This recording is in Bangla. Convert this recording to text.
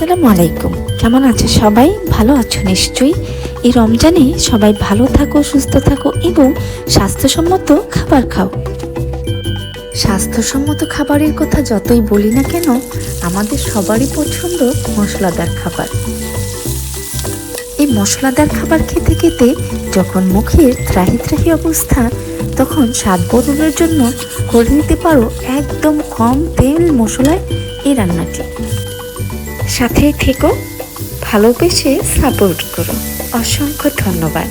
আসসালামু আলাইকুম। কেমন আছে সবাই? ভালো আছো নিশ্চয়ই। এই রমজানে সবাই ভালো থাকো, সুস্থ থাকো এবং স্বাস্থ্যসম্মত খাবার খাও। স্বাস্থ্যসম্মত খাবারের কথা যতই বলি না কেন, আমাদের সবারই পছন্দ মশলাদার খাবার। এই মশলাদার খাবার খেতে খেতে যখন মুখের ত্রাহি ত্রাহি অবস্থা, তখন স্বাদ বদলের জন্য করে নিতে পারো একদম কম তেল মশলায় এই রান্নাটি। সাথে থেকো ভালোবেসে সাপোর্ট করো। অসংখ্য ধন্যবাদ।